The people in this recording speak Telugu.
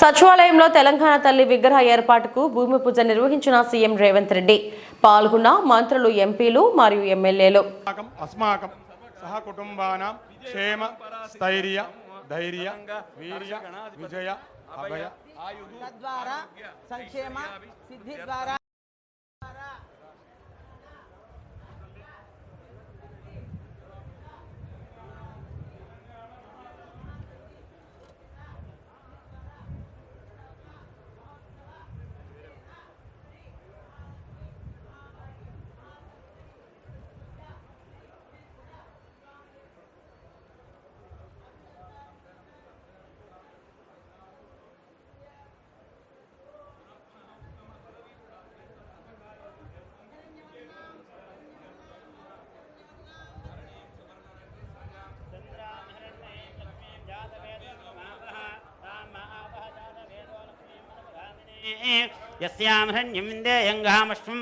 సచివాలయంలో తెలంగాణ తల్లి విగ్రహ ఏర్పాటుకు భూమి పూజ నిర్వహించిన సీఎం రేవంత్ రెడ్డి. పాల్గొన్న మంత్రులు ఎంపీలు మరియు ఎమ్మెల్యేలు. అస్మాకం సహ కుటుంబాన క్షేమ స్థైర్య ధైర్య విజయ అభయ. సంక్షేమ సిద్ధి ద్వారా యస్యాం హరణ్యం విందేయంగామశ్వం